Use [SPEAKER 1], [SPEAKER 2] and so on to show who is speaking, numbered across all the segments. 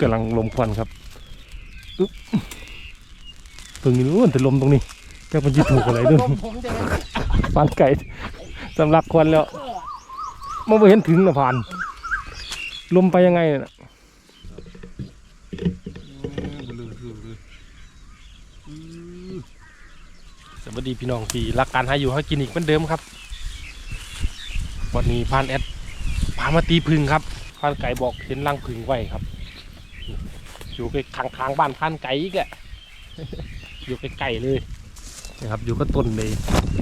[SPEAKER 1] กำลังลมควันครับอึ๊บตรงนี้นู้นแต่ลมตรงนี้แกมันจะถูกอะไรด้วย
[SPEAKER 2] ผมจะ
[SPEAKER 1] ปานไก่สำลักควันแล้วมันไม่เห็นถึงนะผ่าน ลมไปยังไงน่ะสวัสดีพี่น้องที่รักการหาอยู่หากินอีกเหมือนเดิมครับ วันนี้พานแอดพามาตีพึ่งครับพานไก่บอกเห็นรังพึ่งไว้ครับ อยู่ใกล้ข้างๆบ้านพานไก่อีกอะอยู่ใกล้ๆเลยนะครับอยู่ก็ต้นเลย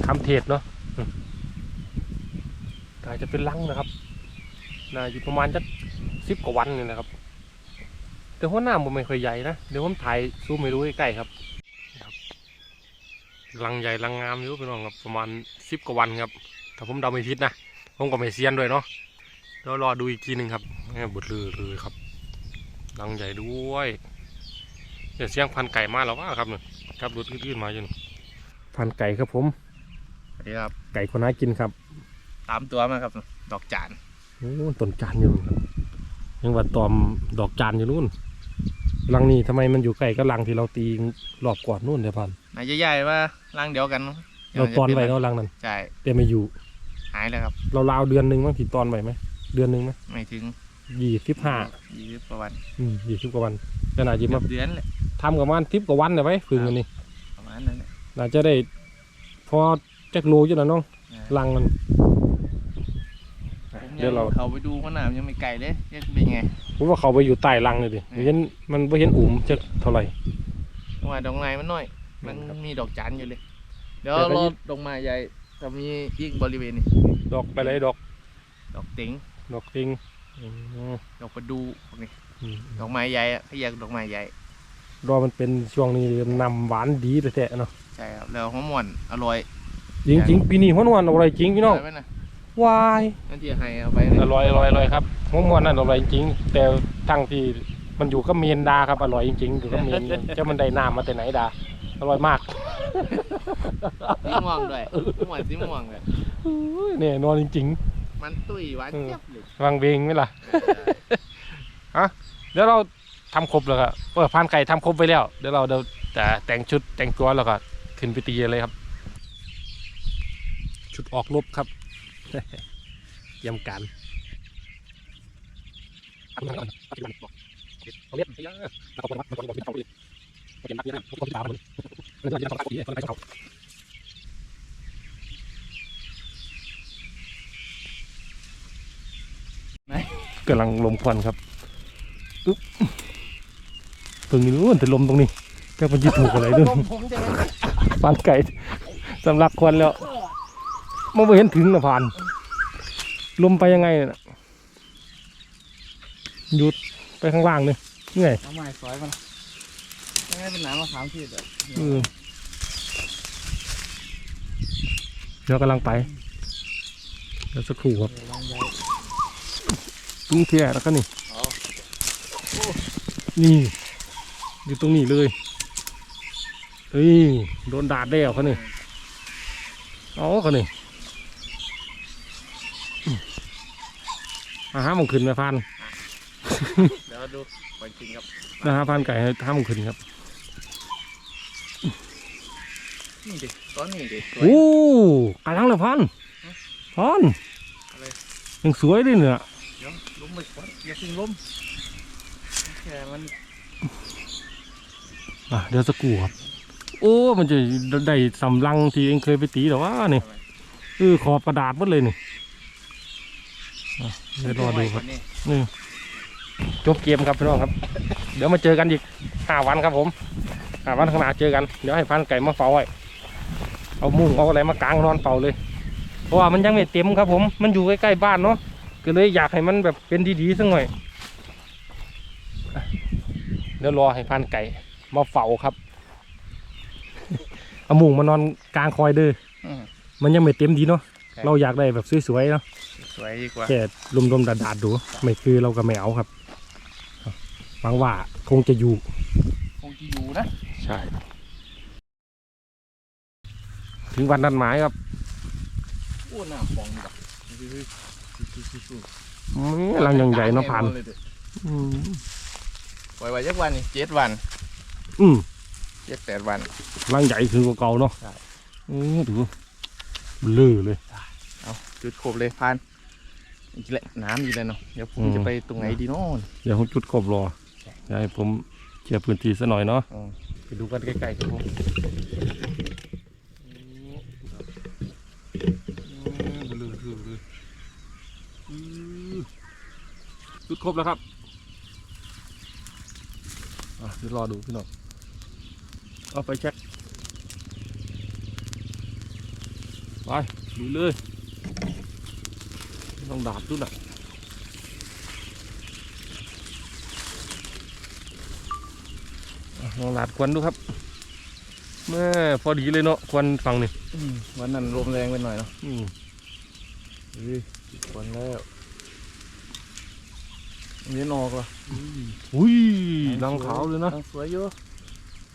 [SPEAKER 1] คำเทศเนาะอืมกายจะเป็นรังนะครับน่าอยู่ประมาณจะสิบกว่าวันนี่นะครับ แต่หัวหน้าผมไม่ค่อยใหญ่นะเดี๋ยวผมถ่ายซูมให้ดูใกล้ๆครับครับรังใหญ่รังงามอยู่พี่น้องครับประมาณสิบกว่าวันครับถ้าผมเดาไม่ผิดนะผมก็ไม่เซียนด้วยเนาะเดี๋ยวรอดูอีกทีหนึ่งครับแม่บุดลือเลยครับ รังใหญ่ด้วยเดี๋ยวเสียงพันไก่มาแล้วว่าครับเนี่ยครับรถอื่นๆมาอยู่นี่พันไก่ครับผม
[SPEAKER 2] สวัสดีครับ
[SPEAKER 1] ไก่คนน่ากินครับ
[SPEAKER 2] ตามตัวมาครับ ดอกจาน
[SPEAKER 1] โอ้ต้นจานอยู่นู่นครับยังว่าตอมดอกจานอยู่นู่นรังนี้ทำไมมันอยู่ใกล้กับรังที่เราตีรอบก่อนนู่นเดี๋ยวพัน
[SPEAKER 2] นายใหญ่ๆว่าร่างเดียวกัน
[SPEAKER 1] เราตอนไว้เนาะรังนั้น
[SPEAKER 2] ใช่
[SPEAKER 1] แต่ไม่อยู่
[SPEAKER 2] หายแล้วครับ
[SPEAKER 1] เราลาวๆเดือนหนึ่งมั้งที่ตอนไว้ไหมเดือนหนึ่งไหม
[SPEAKER 2] ไม่ถึง
[SPEAKER 1] ยี่สิบห้า
[SPEAKER 2] ยี่สิบกว่าวัน
[SPEAKER 1] อืมยี่สิบกว่าวันจะน่าจะ
[SPEAKER 2] เกื
[SPEAKER 1] มา
[SPEAKER 2] อบเดือนแหละ
[SPEAKER 1] ทำกับมันทิปกว่าวันเลยไว้พึ่งอันนี้
[SPEAKER 2] ประมาณนั้นแหละ
[SPEAKER 1] น่าจะได้พอจักโลอยู่นะน้องลังมัน
[SPEAKER 2] ผม
[SPEAKER 1] เดี๋ยวเรา
[SPEAKER 2] เขาไปดูมันหนามยังไม่ไกลเลยยังเป็นไง
[SPEAKER 1] ผมว่าเขาไปอยู่ใต้ลังเลยดิเห็นมันไม่เห็นอุ่มจะเท่าไหร่
[SPEAKER 2] ดอกไม้ดอกไม้มันน้อย มัน
[SPEAKER 1] ครับ
[SPEAKER 2] มีดอกจันอยู่เลย เดี๋ยว
[SPEAKER 1] แต่ก็
[SPEAKER 2] รอ
[SPEAKER 1] ยิ่ง
[SPEAKER 2] ดอกไม้ใหญ่จะมีอีกบริเวณนี้
[SPEAKER 1] ดอกไปเลยดอก
[SPEAKER 2] ดอกติ๋ง
[SPEAKER 1] ดอกติงอืม
[SPEAKER 2] ดอกประดูพวกนี้
[SPEAKER 1] อืม
[SPEAKER 2] ดอกไม้ใหญ่อะเขาเรียกดอกไม้ใหญ่
[SPEAKER 1] รอมันเป็นช่วงนี้นำหวานดีแต่แท้ๆเนาะ
[SPEAKER 2] ใช่ครับแล้วหอมหวานอร่อย
[SPEAKER 1] จริงจริงๆปีนี้หัวนวลอร่อยจริงพี่น้อง
[SPEAKER 2] ร่ยไหมนะ
[SPEAKER 1] วาย
[SPEAKER 2] นั่นที่ให้เอาไป
[SPEAKER 1] อร่อยอร่อยอร่อยครับหัวนวลนั่นอร่อยจริง แต่ทั้งที่มันอยู่กับเมนดาครับอร่อยจริงๆอยู่กับเมนจะมันได้น้ำมาแต่ไหนดาอร่อยมาก
[SPEAKER 2] สีม่วงด้วยหวานสีม่วงเลย
[SPEAKER 1] เนี่ยนอนจริง
[SPEAKER 2] มันตุ้ยหวานเจี๊ยบเลย
[SPEAKER 1] ๆฟังเบงไหมล่ะเดี๋ยวเราทำครบแล้วครับเออพานไก่ทำครบไปแล้ว เดี๋ยวเราเดี๋ยวแต่แต่งชุดแต่งตัวแล้วก็ขึ้นไปตีเลยครับ ชุดออกรบครับเตรียมการเอาเล็บเยอะแล้วก็คนวัดมันก็บอกเป็นเขาเลยเตรียมนักเยอะนะพวกคนที่ตามมันมันจะต้องการคนนี้คนไหนเขา กำลังลมควันครับอึ๊บตรงนี้นู้นแต่ลมตรงนี้แกมันจะถูกอะไรด้วย
[SPEAKER 2] ผมจะ
[SPEAKER 1] ปานไก่สำลักควันแล้วมันไม่เห็นถึงนะผ่าน ลมไปยังไงน่ะหยุดไปข้างล่างเลยเหนื่อย
[SPEAKER 2] เอาไม้ซอยมันไม่ให้เป็นหนามมะขามที่แบบ
[SPEAKER 1] เออเดี๋ยวกำลังไปเดี๋ยวสักครู่ครับ
[SPEAKER 2] ลองใหญ่
[SPEAKER 1] ปรุงเทียแล้วก็นี่
[SPEAKER 2] เอา
[SPEAKER 1] นี่ อยู่ตรงนี้เลยเฮ้ยโดนดาดแล้วเขานี่เอาเขานี่อาหารมันขึ้นไหมพัน
[SPEAKER 2] เดี๋ยวดูไปกินครับ
[SPEAKER 1] นะฮะพันไก่ให้ห้ามขึ้นครับ
[SPEAKER 2] นี่ดิต้นนี่ดิสวย
[SPEAKER 1] โอ้กำลังเลยพันพัน
[SPEAKER 2] อะไร
[SPEAKER 1] ยังสวยเลยเนี่ย
[SPEAKER 2] เดี๋ยวล้ มไปก่อนอย่าทิ้งล้มแค่มัน
[SPEAKER 1] อะเดี๋ยวสักครู่ครับ โอ้ มันจะได้สำลังที่เองเคยไปตีหรอวะนี่เออขอบกระดาษหมดเลยนี่อะเดี๋ยวรอดูครับ
[SPEAKER 2] นี่
[SPEAKER 1] นี่จบเกมครับพี่น้องครับ เดี๋ยวมาเจอกันอีกห้าวันครับผมห้าวันข้างหน้าเจอกัน เดี๋ยวให้พันไก่มาเฝ้าไว้เอามุ้งเอาอะไรมากางนอนเฝ้าเลย เพราะว่ามันยังไม่เต็มครับผม มันอยู่ใกล้ๆบ้านเนาะ ก็เลยอยากให้มันแบบเป็นดีๆสักหน่อยอะเดี๋ยวรอให้พันไก่มาเฝ้าครับเอามุ้งมานอนกลางคอยเด้อ
[SPEAKER 2] อืม
[SPEAKER 1] มันยังไม่เต็มดีเนาะ
[SPEAKER 2] ใช่
[SPEAKER 1] เราอยากได้แบบสวยๆเนาะ
[SPEAKER 2] สวยดีกว่า
[SPEAKER 1] แค่ลมๆดาดๆดู ไม่คือเราก็ไม่เอาครับหวังว่าคงจะอยู่
[SPEAKER 2] คงจะอยู่นะ
[SPEAKER 1] ใช่ ถึงวันนัดหมายครับ
[SPEAKER 2] โอ้หน้าฟองแบบ
[SPEAKER 1] อื้อ หลังยังใหญ่เนาะผ่านอืม
[SPEAKER 2] ปล่อยไว้จักวันนี่เจ็ดวัน
[SPEAKER 1] อืม
[SPEAKER 2] เจ็ดแปดวัน
[SPEAKER 1] ร่างใหญ่ขึ้นกว่าเก่าเนาะ
[SPEAKER 2] ใช่
[SPEAKER 1] เออดูเบลือเลย
[SPEAKER 2] เอาจุดครบเลยพานอีกแล้วน้ำอีกแล้วเนาะ เดี๋ยวผม
[SPEAKER 1] อืม
[SPEAKER 2] จะไปตรงไหนดีเนาะ
[SPEAKER 1] เดี๋ยวผมจุดกบรอเดี๋ยวให้ผมเคลียร์พื้นที่ซะหน่อยเนาะ
[SPEAKER 2] อืม
[SPEAKER 1] ไปดูกันใกล้ๆครับผม จุดครบแล้วครับอะเดี๋ยวรอดูพี่น้องเอาไปเช็คไปดูเลยต้องดาบดูหน่ะอะลองดาบควันดูครับแม่พอดีเลยเนาะควันฟังนี่
[SPEAKER 2] อืมวันนั้นลมแรงไปหน่อยเนาะ
[SPEAKER 1] อืม
[SPEAKER 2] เฮ้ยควันแล้ว อันนี้นอกเหรอ
[SPEAKER 1] อุ้ยดังขาวเลยนะ
[SPEAKER 2] ดังสวยอยู่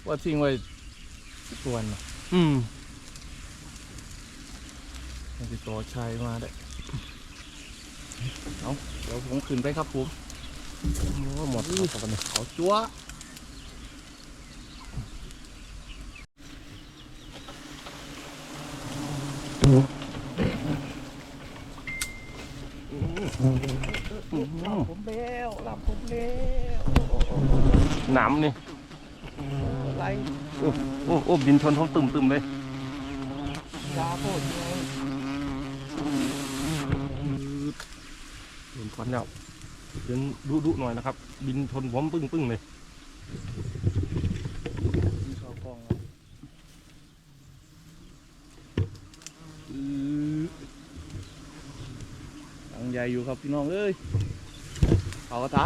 [SPEAKER 2] ว่าทิ้งไว้ตัวนเนาะ
[SPEAKER 1] อืม
[SPEAKER 2] มันติดต่อชายมาได้เอาเดี๋ยวผมขึ้นไปครับผม
[SPEAKER 1] โอ้หมดแล้วครับเนี่ย
[SPEAKER 2] เขาจั๊วหลับผมแล้วหลับผมแล้ว
[SPEAKER 1] หนามนี่
[SPEAKER 2] อะไร
[SPEAKER 1] โอ้โอ้โอ้บินชนท้องตึมตึมๆเลย
[SPEAKER 2] ยาโคตรไง
[SPEAKER 1] โดนควันแล้วเดินดุดุๆหน่อยนะครับ บินชนผมปึ้งปึ้งๆเลย
[SPEAKER 2] มีข้าวกล้องแล้วตังใหญ่อยู่ครับพี่น้องเอ้ยเขากระทะ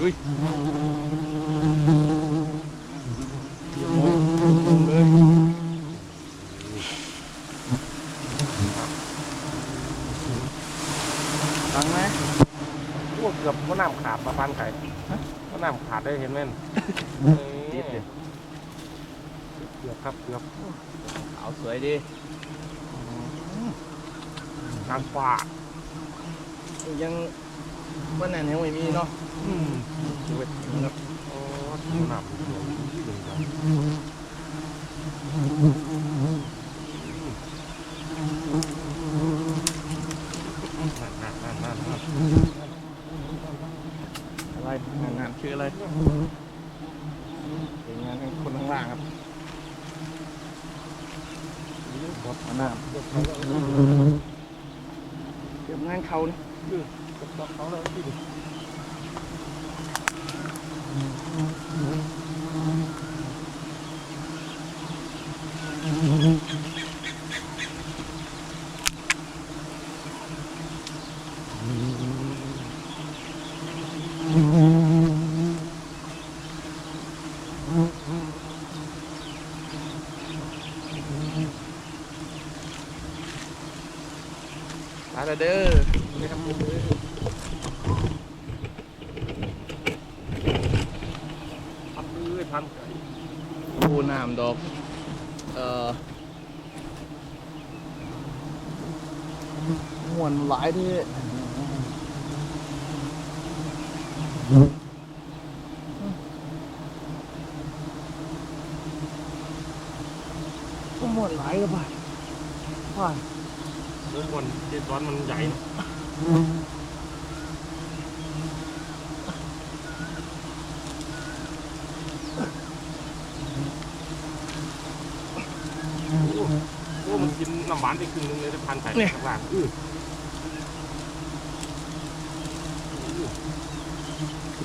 [SPEAKER 2] ลุยตังไหม
[SPEAKER 1] พวกเกือบว่าน้ำขาดมาพันไก่ว่าน้ำขาดได้เห็นไหมน
[SPEAKER 2] ติดเลย
[SPEAKER 1] เกือบครับเกือบ
[SPEAKER 2] เอาสวยดี
[SPEAKER 1] นางฟ้า
[SPEAKER 2] ยังวันนั้นยังไม่มีเนาะ
[SPEAKER 1] อืม
[SPEAKER 2] เวทครับ
[SPEAKER 1] โอ้นับ
[SPEAKER 2] อะไรงานงานคืออะไรเป็นงานคนข้างล่างครับเอาหน้าเก็บงานเขานี่
[SPEAKER 1] กับดอกเขาเลยพี่ดิ
[SPEAKER 2] ตาเด้อ
[SPEAKER 1] นี่ครับผมพั นเลยพันไก่
[SPEAKER 2] โอ้น้ำดอก เอ่อมวนหลายที่ ก็หมดหลายแล้วไปผ่าน
[SPEAKER 1] เดินบนเจ็ดร้อนมันใหญ่เนาะโอ้โอ้มันกินน้ำหวานไปค รึ่งนึงเลยได้พันไก่ข้างล่างอื้อ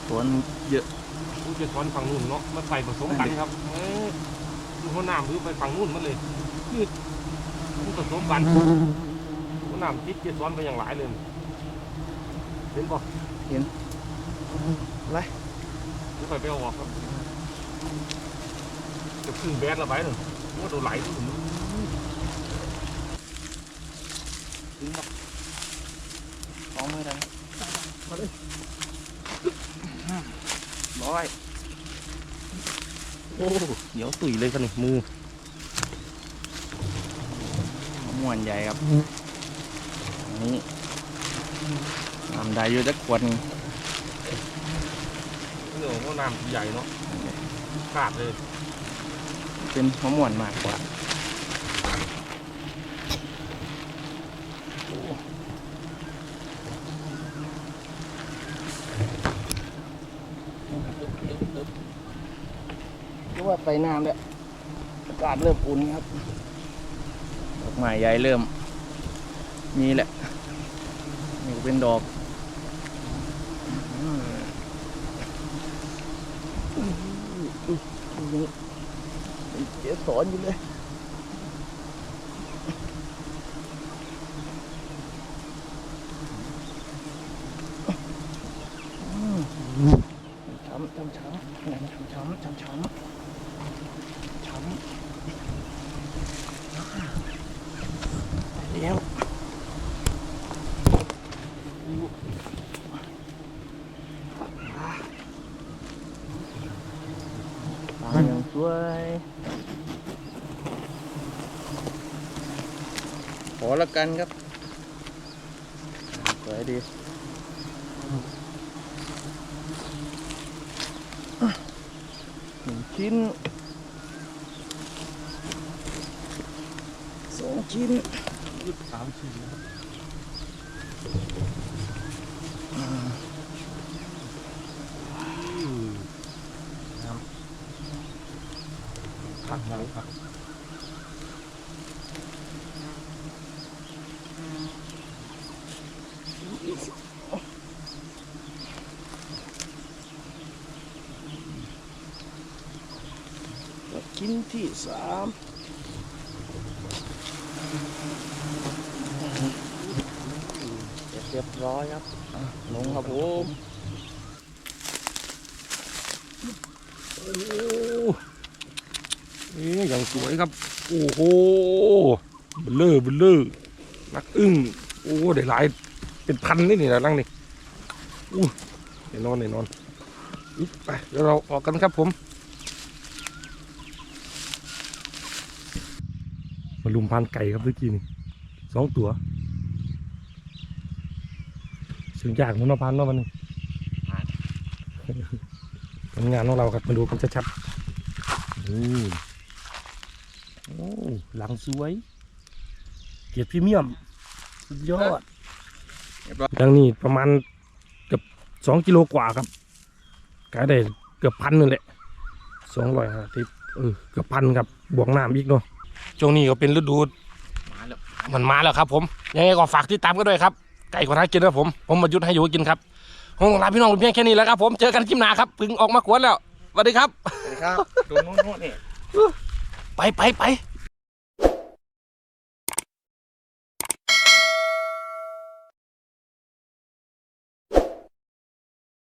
[SPEAKER 2] ตัวมันเยอะ
[SPEAKER 1] โอ้เจ็ดร้อนฝั่งนู้นเนาะมันใส่ผสมกันครับเอ้ยดูหัวหน้ามือไปฝั่งนู้นมันเลยคือมันผสมกันหัวหน้าติดเจ็ดร้อนไปอย่างหลายเลยเห็นป่ะ
[SPEAKER 2] ไร
[SPEAKER 1] ไม่ค่อยไปเอาออกครับจะพึ่งแบดละไปหนึ่งว่าโดนไหลดูถึง
[SPEAKER 2] สองมือได้มาเลยร้อยโอ้เดี๋ยวตุ๋ยเลยกันนี่มือม่วนใหญ่ครับอันนี้ทำได้อยู่จักขวดหนึง
[SPEAKER 1] เรื่องของน้ำใหญ่เนาะขาดเลย
[SPEAKER 2] เป็นมะม่วนมากกว่าเพราะ ว่าไปน้ำแล้วอากาศเริ่มอุ่นครับดอกไม้ใหญ่เริ่มมีแหละนี่ก็เป็นดอกอืมอื้ออื้ออื้อมีเจ๊สอนอยู่เลยอืมช้ำช้ำช้ำไหนช้ำช้ำช้ำช้ำช้ำแล้วตาอย่าง สวยขอละกันครับ สวยดีหนึ่งชิ้นสองชิ้น
[SPEAKER 1] สามชิ้นนะครับ ผักหมูผัก
[SPEAKER 2] ชิ้นที่สามเรียบร้อยครับลงครับผม
[SPEAKER 1] โอ้เอ๊ะอย่างสวยครับ โอ้โหเบลเลอร์เบลเลอร์นักอึ้งโอ้ได้หลายเป็นพันนี่นี่นะลังนี่อู้เดี๋ยวนอนเดี๋ยวนอนอุ๊ยไปเดี๋ยวเราออกกันครับผมมาลุมพันไก่ครับเมื่อกี้นี่สองตัวเสียงยากเหมันเนาะพันเนาะมันนี่ผลงานของเราครับมาดูกันชัดๆนี่โอ้ หลังสวย เกียรติพรีเมียม สุดยอด
[SPEAKER 2] เรียบร้อย
[SPEAKER 1] ดังนี้ประมาณเกือบสองกิโลกว่าครับขายได้เกือบพันนึงแหละสองร้อยห้าสิบเออเกือบพันครับบวกน้ำอีกเนาะช่วงนี้ก็เป็นฤดู
[SPEAKER 2] มาแล้ว
[SPEAKER 1] มันมาแล้วครับผม ยังไงก็ฝากติดตามกันด้วยครับไก่กระทะกินครับผม ผมมายุทธให้อยู่ให้กินครับผมต้องลาพี่น้องเพียงแค่นี้แล้วครับผมเจอกันคลิปหน้าครับพึ่งออกมากวนแล้วสวัสดีครับ
[SPEAKER 2] สวัสดีครับดูโน่นๆนี่
[SPEAKER 1] ไปไปไป